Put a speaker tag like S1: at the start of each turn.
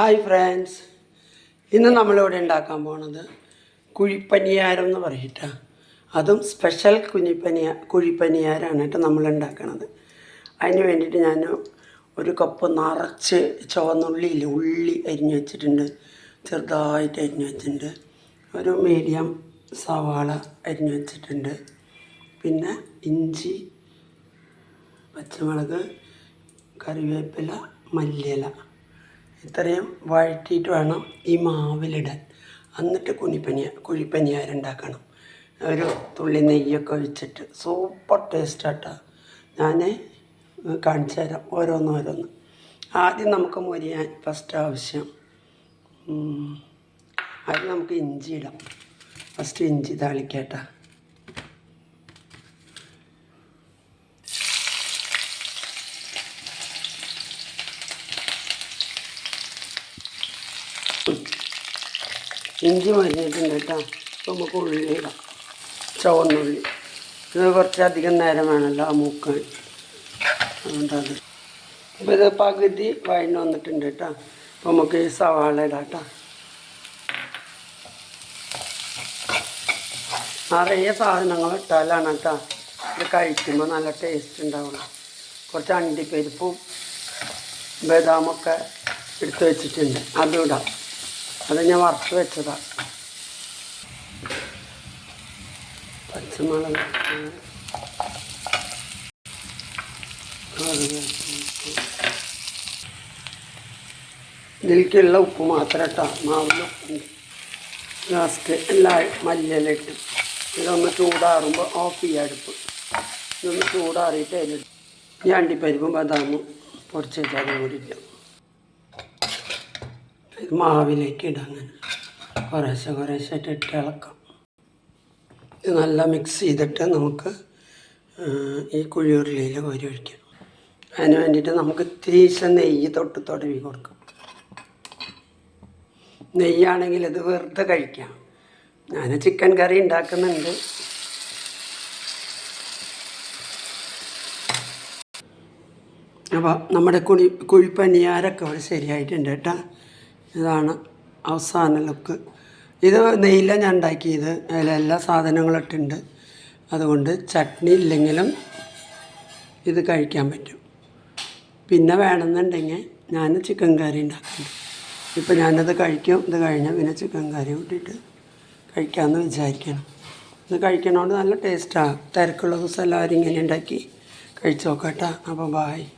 S1: Hi friends ഇന്ന് നമ്മളിവിടെ ഉണ്ടാക്കാൻ പോണത് കുഴിപ്പനിയാരം എന്ന് പറയട്ട. അതും സ്പെഷ്യൽ കുഞ്ഞിപ്പനിയ കുഴിപ്പനിയാരാണ് കേട്ടോ നമ്മൾ ഉണ്ടാക്കണത്. അതിന് വേണ്ടിയിട്ട് ഞാൻ ഒരു കപ്പ് നിറച്ച് ചുവന്നുള്ളിയിൽ ഉള്ളി അരിഞ്ഞു വെച്ചിട്ടുണ്ട്. ചെറുതായിട്ട് അരിഞ്ഞു വെച്ചിട്ടുണ്ട്. ഒരു മീഡിയം സവാള അരിഞ്ഞു വെച്ചിട്ടുണ്ട്. പിന്നെ ഇഞ്ചി പച്ചമുളക് കറിവേപ്പില മല്ലിയില. ഇത്രയും വഴറ്റിയിട്ട് വേണം ഈ മാവിലിടാൻ. എന്നിട്ട് കുണിപ്പനിയ ഉണ്ടാക്കണം. ഒരു തുള്ളി നെയ്യൊക്കെ ഒഴിച്ചിട്ട് സൂപ്പർ ടേസ്റ്റാട്ടോ. ഞാൻ കാണിച്ചു തരാം ഓരോന്നോരോന്ന് ആദ്യം നമുക്ക് മുരിയാൻ ഫസ്റ്റ് ആവശ്യം ആദ്യം നമുക്ക് ഇഞ്ചി ഇടാം. ഫസ്റ്റ് ഇഞ്ചി താളിക്കട്ടാ. ഇഞ്ചി മരിഞ്ഞിട്ടുണ്ട് കേട്ടോ അപ്പോൾ നമുക്ക് ഉള്ളി ഇടാം. ചുവന്നുള്ളി. ഇത് കുറച്ചധികം നേരം വേണമല്ലോ ആ മൂക്കാൻ. അതുകൊണ്ടത് അപ്പോൾ ഇത് പകുതി വഴന്ന് വന്നിട്ടുണ്ട് കേട്ടോ. അപ്പോൾ നമുക്ക് ഈ സവാള ഇടാട്ടോ നിറയെ സാധനങ്ങൾ ഇട്ടാലാണ് കേട്ടോ. ഇത് കഴിക്കുമ്പോൾ നല്ല ടേസ്റ്റ് ഉണ്ടാവുള്ളൂ. കുറച്ച് അണ്ടിപ്പരിപ്പും ബദാമൊക്കെ എടുത്ത് വെച്ചിട്ടുണ്ട്. അതും ഇടാം. അത് ഞാൻ വറുത്ത് വെച്ചതാ. പച്ചമുളക് ഇതിലേക്കുള്ള ഉപ്പ് മാത്രം ഇട്ടാ മാവിൽ ഉപ്പും ലാസ്റ്റ് എല്ലാ മല്ലിലിട്ട് ഇതൊന്ന് ചൂടാറുമ്പോൾ ഓഫ് ചെയ്യുക അടുപ്പ്. ഇതൊന്ന് ചൂടാറിയിട്ട് അതിലിട്ട് ഈ അണ്ടിപ്പരിപ്പും ബദാമും പൊടിച്ച് വെച്ചാൽ ഇത് മാവിലേക്ക് ഇടാം അങ്ങനെ കുറേശ്ശെ കുറേശ്ശെ ഇട്ട് ഇളക്കാം. ഇത് നല്ല മിക്സ് ചെയ്തിട്ട് നമുക്ക് ഈ കുഴിയുരുളിയിൽ കോരി ഒഴിക്കാം. അതിന് വേണ്ടിയിട്ട് നമുക്ക് തീശ നെയ്യ് തൊട്ട് തുടവി കൊടുക്കാം. നെയ്യാണെങ്കിൽ ഇത് വെറുതെ കഴിക്കാം. ഞാൻ ചിക്കൻ കറി ഉണ്ടാക്കുന്നുണ്ട്. അപ്പോൾ നമ്മുടെ കുഴി കുഴിപ്പനിയാരൊക്കെ ഇവിടെ ശരിയായിട്ടുണ്ട് കേട്ടോ. ഇതാണ് അവസാന ലുക്ക്. ഇത് നെയ്യില ഞാൻ ഉണ്ടാക്കിയത്. അതിലെല്ലാ സാധനങ്ങളും ഇട്ടുണ്ട് അതുകൊണ്ട് ചട്നി ഇല്ലെങ്കിലും ഇത് കഴിക്കാൻ പറ്റും. പിന്നെ വേണമെന്നുണ്ടെങ്കിൽ ഞാൻ ചിക്കൻ കറി ഉണ്ടാക്കുന്നുണ്ട് ഇപ്പം ഞാനത് കഴിക്കും. ഇത് കഴിഞ്ഞാൽ പിന്നെ ചിക്കൻ കറി കൂട്ടിയിട്ട് കഴിക്കാമെന്ന് വിചാരിക്കണം ഇത് കഴിക്കണോണ്ട് നല്ല ടേസ്റ്റാണ് തിരക്കുള്ള ദിവസം എല്ലാവരും ഇങ്ങനെ ഉണ്ടാക്കി കഴിച്ചു നോക്കട്ടെ അപ്പോൾ ബായ്